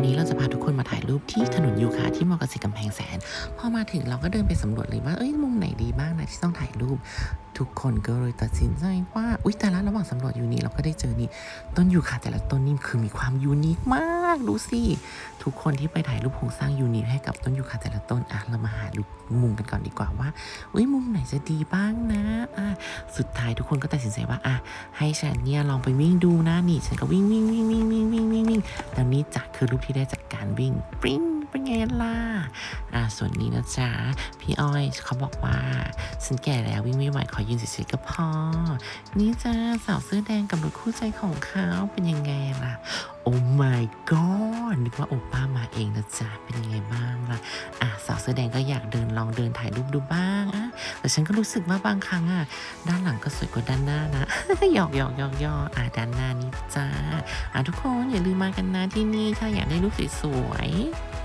วันนี้เราจะพาทุกคนมาถ่ายรูปที่ถนนยูคาที่มอกษตรกำแพงแสน พอมาถึงเราก็เดินไปสำรวจเลยว่า เอ้ย มุมไหนดีบ้างนะที่ต้องถ่ายรูป ทุกคนก็เลยตัดสินใจว่า อุ๊ย แต่ละระหว่างสำรวจอยู่นี่เราก็ได้เจอนี่ ต้นยูคาแต่ละต้นนี่คือมีความยูนิคมาก ดูสิ ทุกคนที่ไปถ่ายรูปโครงสร้างยูนิคให้กับต้นยูคาแต่ละต้น อะ เรามาหาดูมุมกันก่อนดีกว่าว่า อุ้ยมุมไหนจะดีบ้างนะ อะ สุดท้ายทุกคนก็ตัดสินใจว่า อะ ให้ฉันเนี่ยลองไปวิ่งดูนะ นี่ ฉันก็วิ่งวิ่งวิ่งวิ่งวิ่ง นี่จากคือรูปที่ได้จากการวิ่งปริ้งเป็นไงล่ะอะส่วนนี้นะจ๊ะ พี่อ้อยเขาบอกว่าฉันแก่แล้ววิ่งไม่ไหวขอยืนเฉยๆก็พอ นี่จ้าสาวเสื้อแดงกับรถคู่ใจของเขาเป็นยังไงล่ะ โอ้ my god นึกว่าโอป้ามาเองนะจ๊ะ เป็นยังไงบ้างล่ะ อะสาวเสื้อแดงก็อยากเดินลองเดินถ่ายรูปดูบ้างอะ แต่ฉันก็รู้สึกว่าบางครั้งอะด้านหลังก็สวยกว่าด้านหน้านะหยอกหยอกหยอกหยอกอะด้านหน้านี่จ้าอะทุกคนอย่าลืมมากันนะที่นี่ถ้าอยากได้รูปสวยๆ